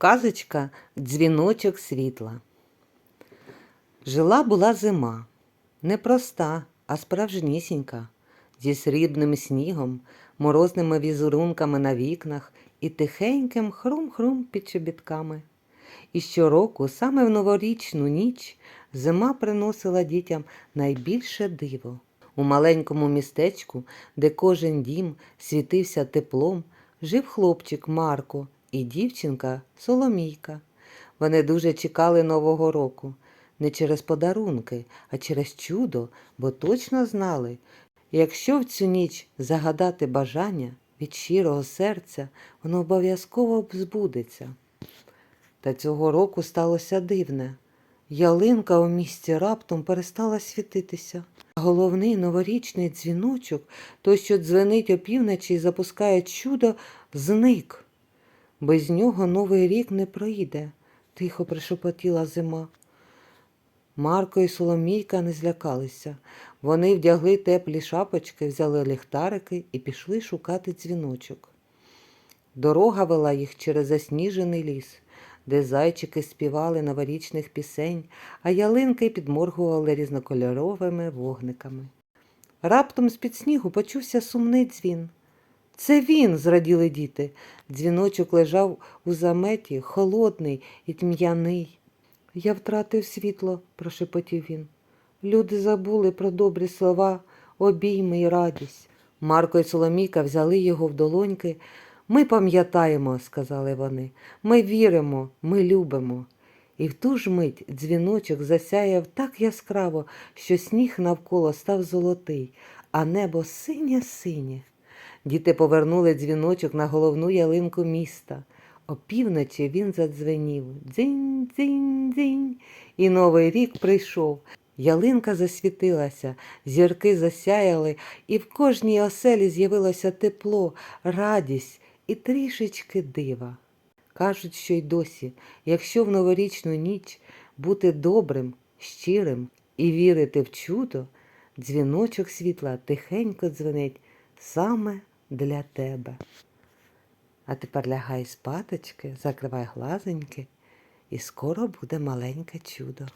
Казочка Дзвіночок світла. Жила була зима. Не проста, а справжнісінька, зі срібним снігом, морозними візерунками на вікнах і тихеньким хрум-хрум під чобітками. І щороку, саме в новорічну ніч, зима приносила дітям найбільше диво. У маленькому містечку, де кожен дім світився теплом, жив хлопчик Марко і дівчинка Соломійка. Вони дуже чекали Нового року, не через подарунки, а через чудо, бо точно знали, якщо в цю ніч загадати бажання від щирого серця, воно обов'язково збудеться. Та цього року сталося дивне. Ялинка у місті раптом перестала світитися. Головний новорічний дзвіночок, той, що дзвенить опівночі і запускає чудо, зник. Без нього новий рік не пройде, тихо пришепотіла зима. Марко і Соломійка не злякалися. Вони вдягли теплі шапочки, взяли ліхтарики і пішли шукати дзвіночок. Дорога вела їх через засніжений ліс, де зайчики співали новорічних пісень, а ялинки підморгували різнокольоровими вогниками. Раптом з-під снігу почувся сумний дзвін. Це він, зраділи діти. Дзвіночок лежав у заметі, холодний і тьм'яний. Я втратив світло, прошепотів він. Люди забули про добрі слова, обійми й радість. Марко і Соломійка взяли його в долоньки. Ми пам'ятаємо, сказали вони. Ми віримо, ми любимо. І в ту ж мить дзвіночок засяяв так яскраво, що сніг навколо став золотий, а небо синє-синє. Діти повернули дзвіночок на головну ялинку міста. Опівночі він задзвенів дзинь, дзинь, дзинь. І новий рік прийшов. Ялинка засвітилася, зірки засяяли, і в кожній оселі з'явилося тепло, радість і трішечки дива. Кажуть, що й досі, якщо в новорічну ніч бути добрим, щирим і вірити в чудо, дзвіночок світла тихенько дзвенить саме для тебе. А тепер лягай спаточки, закривай глазеньки, і скоро буде маленьке чудо.